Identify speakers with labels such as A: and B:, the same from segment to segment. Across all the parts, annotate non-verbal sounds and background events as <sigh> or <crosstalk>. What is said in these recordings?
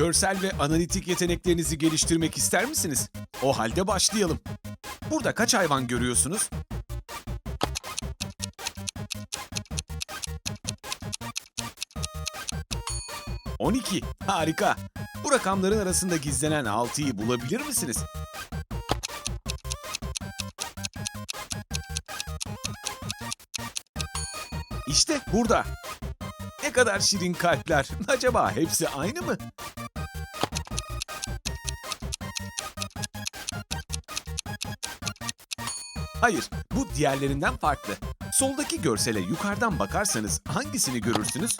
A: Görsel ve analitik yeteneklerinizi geliştirmek ister misiniz? O halde başlayalım. Burada kaç hayvan görüyorsunuz? ...12. Harika. Bu rakamların arasında gizlenen 6'yı bulabilir misiniz? İşte burada. Ne kadar şirin kalpler. Acaba hepsi aynı mı? Hayır, bu diğerlerinden farklı. Soldaki görsele yukarıdan bakarsanız hangisini görürsünüz?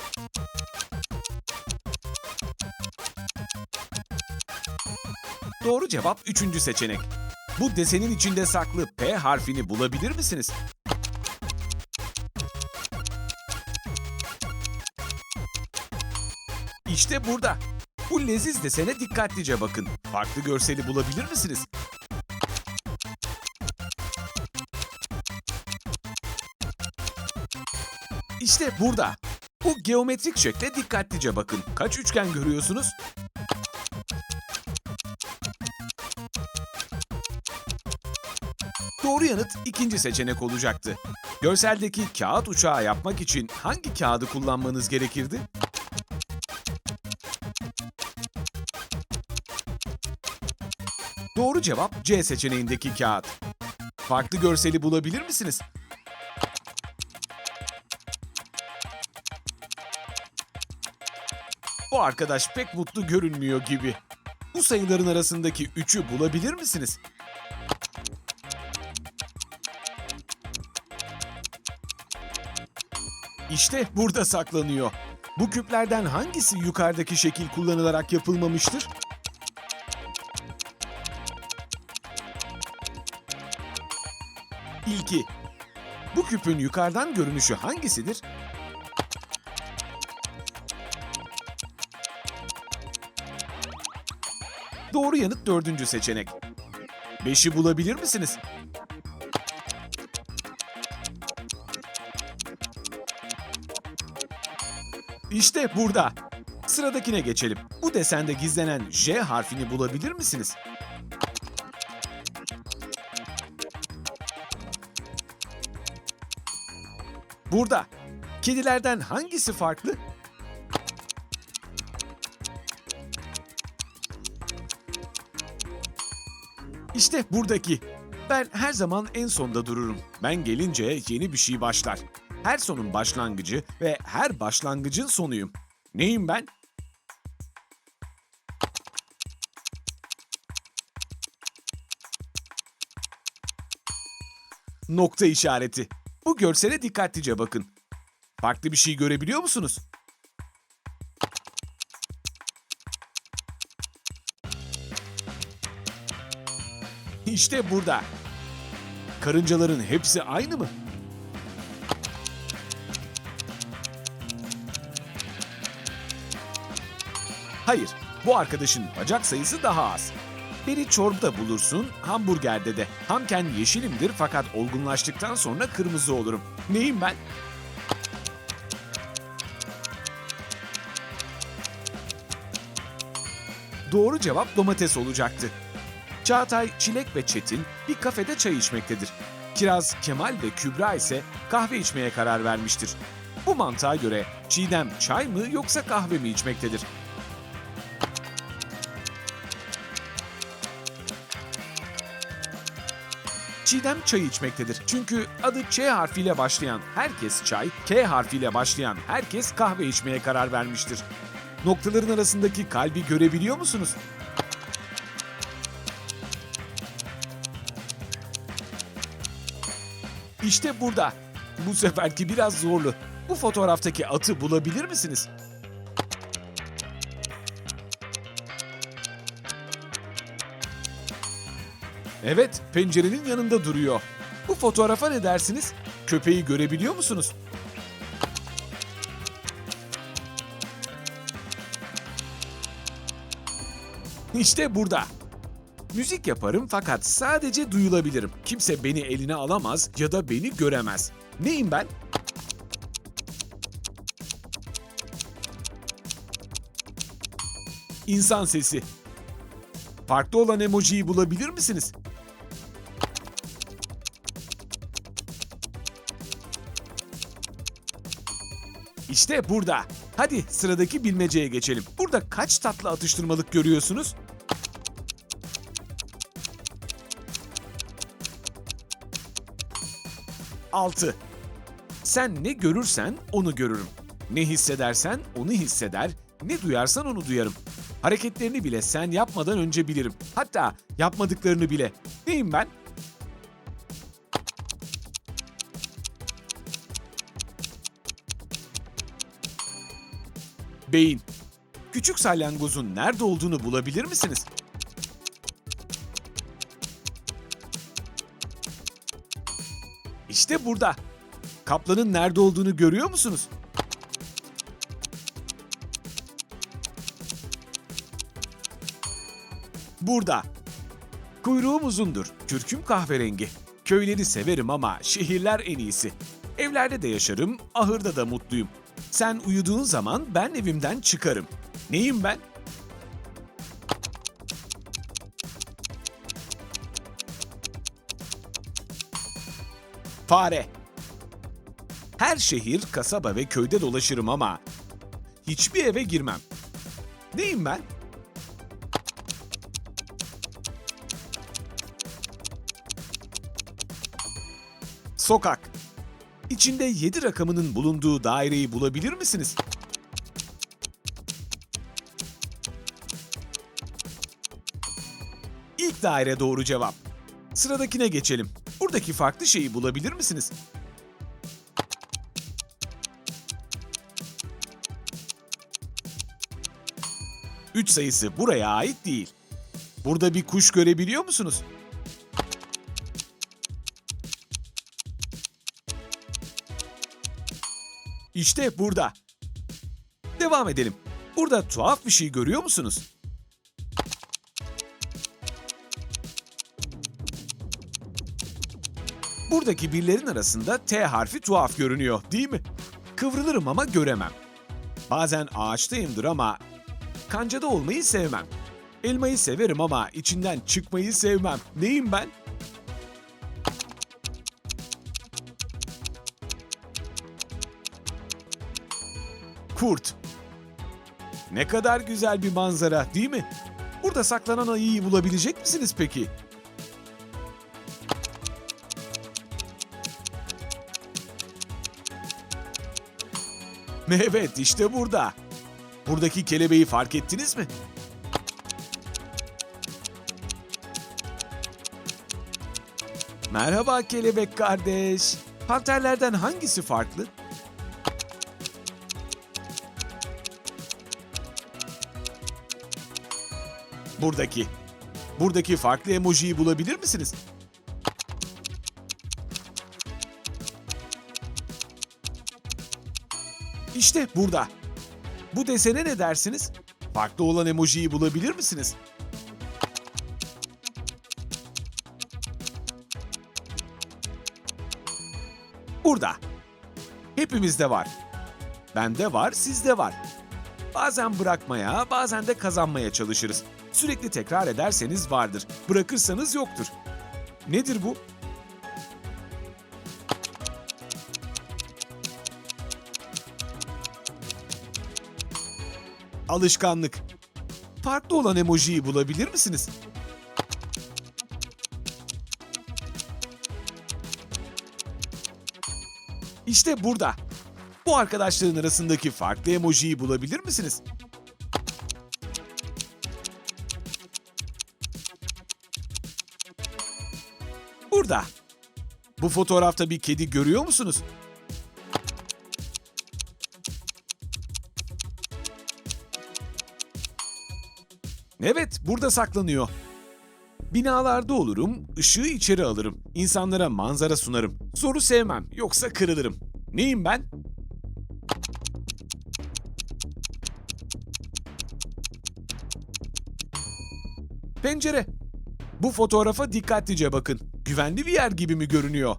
A: Doğru cevap üçüncü seçenek. Bu desenin içinde saklı P harfini bulabilir misiniz? İşte burada. Bu leziz desene dikkatlice bakın. Farklı görseli bulabilir misiniz? İşte burada. Bu geometrik şekle dikkatlice bakın. Kaç üçgen görüyorsunuz? Doğru yanıt ikinci seçenek olacaktı. Görseldeki kağıt uçağı yapmak için hangi kağıdı kullanmanız gerekirdi? Doğru cevap C seçeneğindeki kağıt. Farklı görseli bulabilir misiniz? Arkadaş pek mutlu görünmüyor gibi. Bu sayıların arasındaki 3'ü bulabilir misiniz? İşte burada saklanıyor. Bu küplerden hangisi yukarıdaki şekil kullanılarak yapılmamıştır? İlki. Bu küpün yukarıdan görünüşü hangisidir? Doğru yanıt dördüncü seçenek. Beşi bulabilir misiniz? İşte burada. Sıradakine geçelim. Bu desende gizlenen J harfini bulabilir misiniz? Burada. Kedilerden hangisi farklı? İşte buradaki. Ben her zaman en sonda dururum. Ben gelince yeni bir şey başlar. Her sonun başlangıcı ve her başlangıcın sonuyum. Neyim ben? Nokta işareti. Bu görsele dikkatlice bakın. Farklı bir şey görebiliyor musunuz? İşte burada. Karıncaların hepsi aynı mı? Hayır, bu arkadaşın bacak sayısı daha az. Beni çorbada bulursun, hamburgerde de. Hamken yeşilimdir fakat olgunlaştıktan sonra kırmızı olurum. Neyim ben? Doğru cevap domates olacaktı. Çağatay, Çilek ve Çetin bir kafede çay içmektedir. Kiraz, Kemal ve Kübra ise kahve içmeye karar vermiştir. Bu mantığa göre Çiğdem çay mı yoksa kahve mi içmektedir? Çiğdem çay içmektedir. Çünkü adı Ç harfiyle başlayan herkes çay, K harfiyle başlayan herkes kahve içmeye karar vermiştir. Noktaların arasındaki kalbi görebiliyor musunuz? İşte burada. Bu seferki biraz zorlu. Bu fotoğraftaki atı bulabilir misiniz? Evet, pencerenin yanında duruyor. Bu fotoğrafa ne dersiniz? Köpeği görebiliyor musunuz? İşte burada. Müzik yaparım fakat sadece duyulabilirim. Kimse beni eline alamaz ya da beni göremez. Neyim ben? İnsan sesi. Farklı olan emojiyi bulabilir misiniz? İşte burada. Hadi sıradaki bilmeceye geçelim. Burada kaç tatlı atıştırmalık görüyorsunuz? Altı. Sen ne görürsen onu görürüm. Ne hissedersen onu hisseder, ne duyarsan onu duyarım. Hareketlerini bile sen yapmadan önce bilirim. Hatta yapmadıklarını bile. Neyim ben? Beyin. Küçük salyangozun nerede olduğunu bulabilir misiniz? İşte burada. Kaplanın nerede olduğunu görüyor musunuz? Burada. Kuyruğum uzundur, kürküm kahverengi. Köyleri severim ama şehirler en iyisi. Evlerde de yaşarım, ahırda da mutluyum. Sen uyuduğun zaman ben evimden çıkarım. Neyim ben? Fare. Her şehir, kasaba ve köyde dolaşırım ama hiçbir eve girmem. Neyim ben? Sokak. İçinde 7 rakamının bulunduğu daireyi bulabilir misiniz? İlk daire doğru cevap. Sıradakine geçelim. Buradaki farklı şeyi bulabilir misiniz? Üç sayısı buraya ait değil. Burada bir kuş görebiliyor musunuz? İşte burada. Devam edelim. Burada tuhaf bir şey görüyor musunuz? Buradaki birlerin arasında T harfi tuhaf görünüyor, değil mi? Kıvrılırım ama göremem. Bazen ağaçtayımdır ama kancada olmayı sevmem. Elmayı severim ama içinden çıkmayı sevmem. Neyim ben? Kurt. Ne kadar güzel bir manzara, değil mi? Burada saklanan ayıyı bulabilecek misiniz peki? <laughs> Evet, işte burada. Buradaki kelebeği fark ettiniz mi? Merhaba kelebek kardeş. Panterlerden hangisi farklı? Buradaki. Buradaki farklı emojiyi bulabilir misiniz? İşte burada. Bu desene ne dersiniz? Farklı olan emojiyi bulabilir misiniz? Burada. Hepimizde var. Bende var, sizde var. Bazen bırakmaya, bazen de kazanmaya çalışırız. Sürekli tekrar ederseniz vardır. Bırakırsanız yoktur. Nedir bu? Alışkanlık. Farklı olan emojiyi bulabilir misiniz? İşte burada. Bu arkadaşların arasındaki farklı emojiyi bulabilir misiniz? Burada. Bu fotoğrafta bir kedi görüyor musunuz? Evet, burada saklanıyor. Binalarda olurum, ışığı içeri alırım. İnsanlara manzara sunarım. Zoru sevmem, yoksa kırılırım. Neyim ben? Pencere. Bu fotoğrafa dikkatlice bakın. Güvenli bir yer gibi mi görünüyor?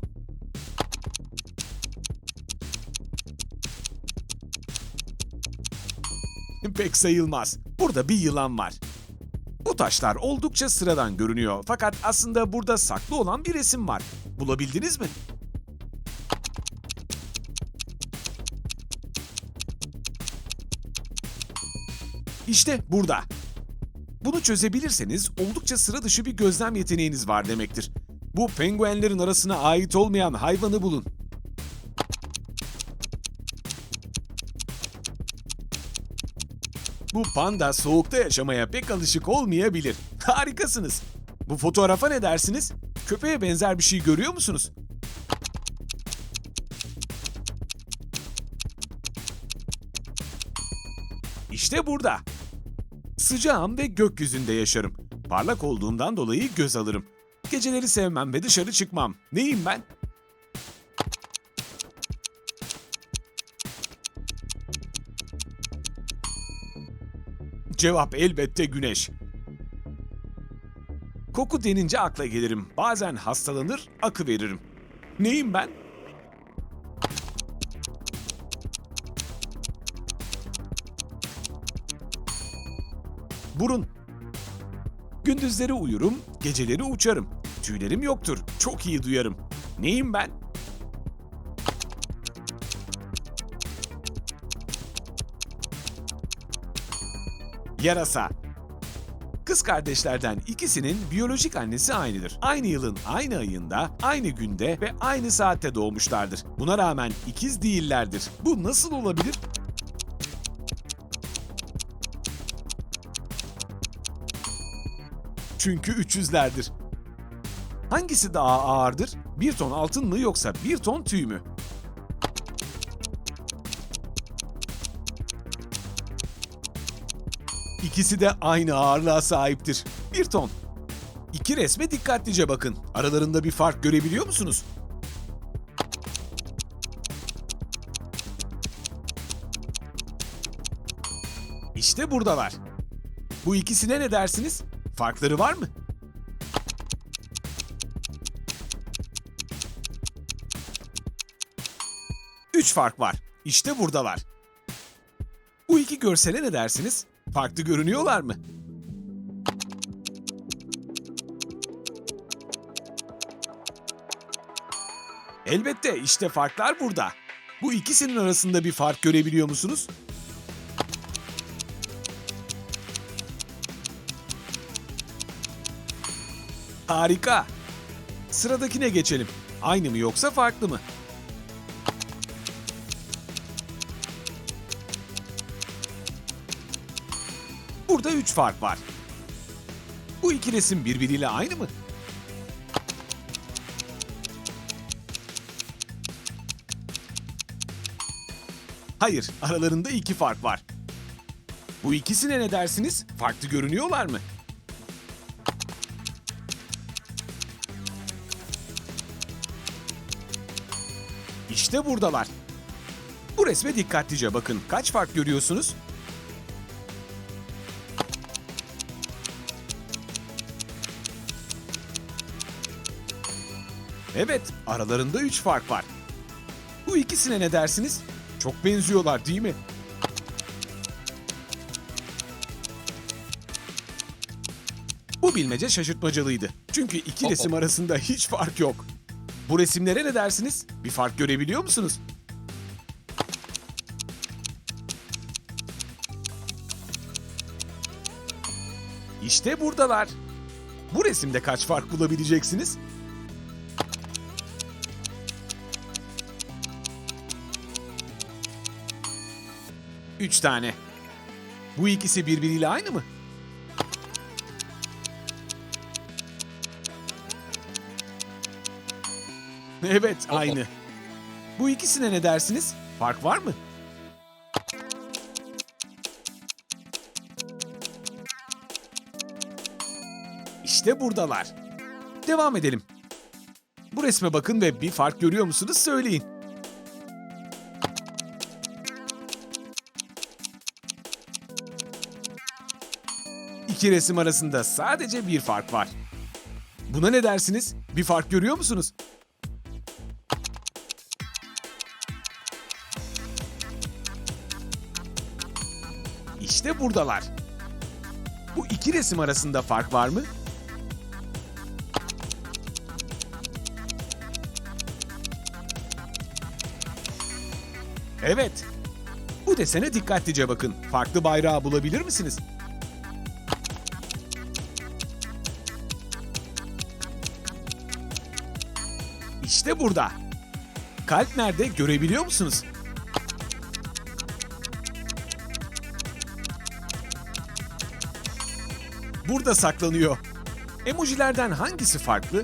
A: pek sayılmaz. Burada bir yılan var. Taşlar oldukça sıradan görünüyor fakat aslında burada saklı olan bir resim var. Bulabildiniz mi? İşte burada. Bunu çözebilirseniz oldukça sıra dışı bir gözlem yeteneğiniz var demektir. Bu penguenlerin arasına ait olmayan hayvanı bulun. Bu panda soğukta yaşamaya pek alışık olmayabilir. Harikasınız. Bu fotoğrafa ne dersiniz? Köpeğe benzer bir şey görüyor musunuz? İşte burada. Sıcağım ve gökyüzünde yaşarım. Parlak olduğumdan dolayı göz alırım. Geceleri sevmem ve dışarı çıkmam. Neyim ben? Cevap elbette güneş. Koku denince akla gelirim. Bazen hastalanır, akı veririm. Neyim ben? Burun. Gündüzleri uyurum, geceleri uçarım. Tüylerim yoktur, çok iyi duyarım. Neyim ben? Yarasa. Kız kardeşlerden ikisinin biyolojik annesi aynıdır. Aynı yılın aynı ayında, aynı günde ve aynı saatte doğmuşlardır. Buna rağmen ikiz değillerdir. Bu nasıl olabilir? Çünkü 300'lerdir. Hangisi daha ağırdır? Bir ton altın mı yoksa bir ton tüy mü? İkisi de aynı ağırlığa sahiptir. Bir ton. İki resme dikkatlice bakın. Aralarında bir fark görebiliyor musunuz? İşte buradalar. Bu ikisine ne dersiniz? Farkları var mı? Üç fark var. İşte buradalar. Bu iki görsele ne dersiniz? Farklı görünüyorlar mı? Elbette işte farklar burada. Bu ikisinin arasında bir fark görebiliyor musunuz? Harika. Sıradakine geçelim. Aynı mı yoksa farklı mı? Burada üç fark var. Bu iki resim birbiriyle aynı mı? Hayır, aralarında iki fark var. Bu ikisine ne dersiniz? Farklı görünüyorlar mı? İşte buradalar. Bu resme dikkatlice bakın. Kaç fark görüyorsunuz? Evet, aralarında üç fark var. Bu ikisine ne dersiniz? Çok benziyorlar değil mi? Bu bilmece şaşırtmacalıydı. Çünkü iki resim arasında hiç fark yok. Bu resimlere ne dersiniz? Bir fark görebiliyor musunuz? İşte buradalar. Bu resimde kaç fark bulabileceksiniz? Üç tane. Bu ikisi birbiriyle aynı mı? Evet, aynı. Bu ikisine ne dersiniz? Fark var mı? İşte buradalar. Devam edelim. Bu resme bakın ve bir fark görüyor musunuz söyleyin. İki resim arasında sadece bir fark var. Buna ne dersiniz? Bir fark görüyor musunuz? İşte buradalar. Bu iki resim arasında fark var mı? Evet. Bu desene dikkatlice bakın. Farklı bayrağı bulabilir misiniz? İşte burada. Kalp nerede görebiliyor musunuz? Burada saklanıyor. Emojilerden hangisi farklı?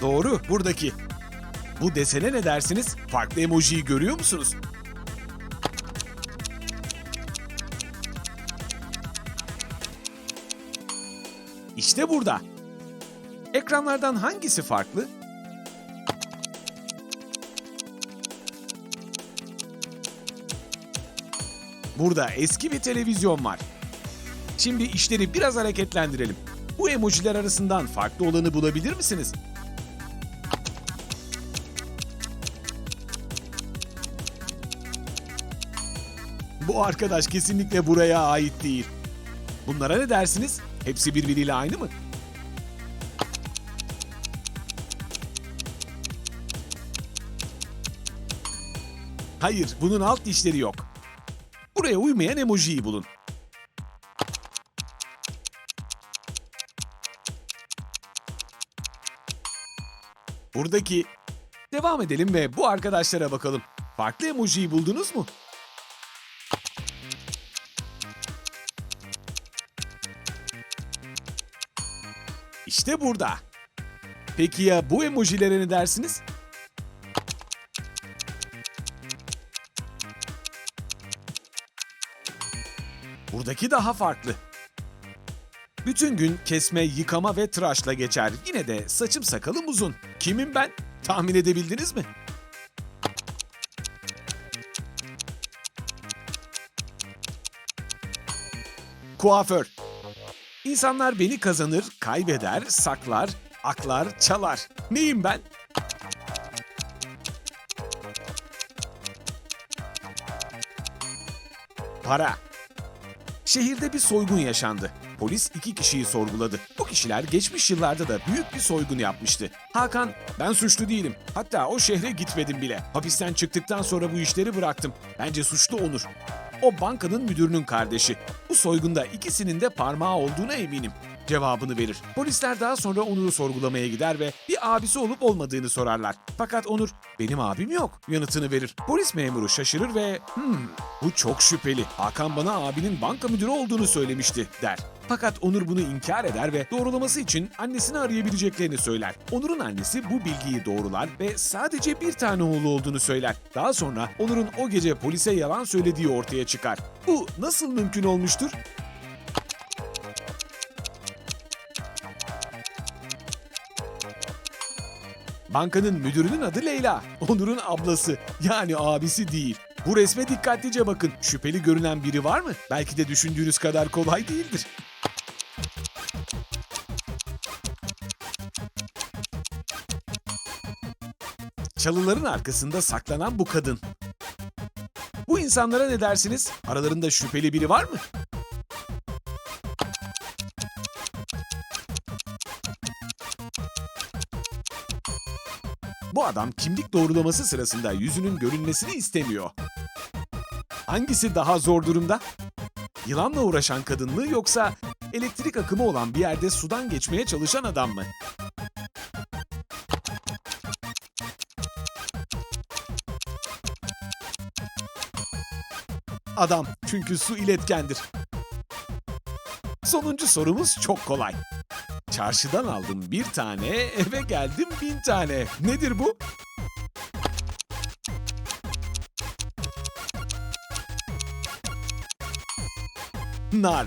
A: Doğru, buradaki. Bu desene ne dersiniz? Farklı emojiyi görüyor musunuz? İşte burada. Ekranlardan hangisi farklı? Burada eski bir televizyon var. Şimdi işleri biraz hareketlendirelim. Bu emojiler arasından farklı olanı bulabilir misiniz? Bu arkadaş kesinlikle buraya ait değil. Bunlara ne dersiniz? Hepsi birbiriyle aynı mı? Hayır, bunun alt dişleri yok. Buraya uymayan emojiyi bulun. Buradaki. Devam edelim ve bu arkadaşlara bakalım. Farklı emojiyi buldunuz mu? İşte burada. Peki ya bu emojilere ne dersiniz? Buradaki daha farklı. Bütün gün kesme, yıkama ve tıraşla geçer. Yine de saçım sakalım uzun. Kimim ben? Tahmin edebildiniz mi? Kuaför. İnsanlar beni kazanır, kaybeder, saklar, aklar, çalar. Neyim ben? Para. Şehirde bir soygun yaşandı. Polis iki kişiyi sorguladı. Bu kişiler geçmiş yıllarda da büyük bir soygun yapmıştı. Hakan, ben suçlu değilim. Hatta o şehre gitmedim bile. Hapisten çıktıktan sonra bu işleri bıraktım. Bence suçlu Onur. O bankanın müdürünün kardeşi. Bu soygunda ikisinin de parmağı olduğuna eminim. Cevabını verir. Polisler daha sonra Onur'u sorgulamaya gider ve bir abisi olup olmadığını sorarlar. Fakat Onur, benim abim yok yanıtını verir. Polis memuru şaşırır ve hmm, bu çok şüpheli. Hakan bana abinin banka müdürü olduğunu söylemişti der. Fakat Onur bunu inkar eder ve doğrulaması için annesini arayabileceklerini söyler. Onur'un annesi bu bilgiyi doğrular ve sadece bir tane oğlu olduğunu söyler. Daha sonra Onur'un o gece polise yalan söylediği ortaya çıkar. Bu nasıl mümkün olmuştur? Bankanın müdürünün adı Leyla. Onur'un ablası yani abisi değil. Bu resme dikkatlice bakın. Şüpheli görünen biri var mı? Belki de düşündüğünüz kadar kolay değildir. Çalıların arkasında saklanan bu kadın. Bu insanlara ne dersiniz? Aralarında şüpheli biri var mı? Bu adam kimlik doğrulaması sırasında yüzünün görünmesini istemiyor. Hangisi daha zor durumda? Yılanla uğraşan kadın mı yoksa elektrik akımı olan bir yerde sudan geçmeye çalışan adam mı? Adam çünkü su iletkendir. Sonuncu sorumuz çok kolay. Çarşıdan aldım bir tane, eve geldim bin tane. Nedir bu? Nar.